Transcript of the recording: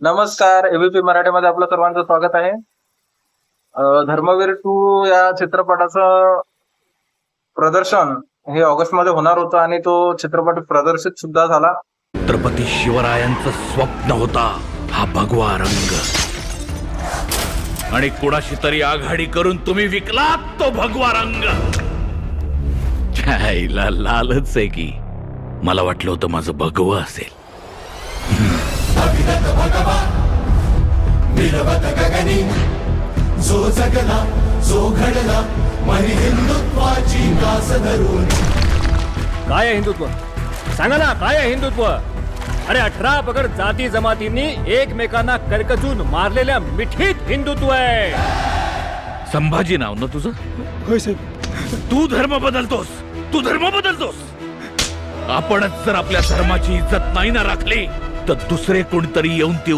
नमस्कार एबीपी मराठीमध्ये आपलं सर्वांचं स्वागत आहे. धर्मवीर टू या चित्रपटाचं प्रदर्शन हे ऑगस्टमध्ये होणार होतं आणि तो चित्रपट प्रदर्शित सुद्धा झाला. छत्रपती शिवरायांचं स्वप्न होता हा भगवा रंग. आणि कुणाशी तरी आघाडी करून तुम्ही विकलात तो भगवा रंग. लालच आहे की. मला वाटलं होतं माझं भगवं असेल. जो जगला जो घडला मही हिंदुत्वाची कास धरून. काय आहे हिंदुत्व? सांगा ना काय आहे हिंदुत्व? अरे अठरा पगड जाती जमातींनी एकमेकांना करकचून मारलेल्या मिठीत हिंदुत्व आहे. संभाजी नाव ना तुझं? तू धर्म बदलतोस. तू धर्म बदलतोस. आपणच जर आपल्या धर्माची इज्जत नाही ना राखली तर दुसरे कोणतरी येऊन ती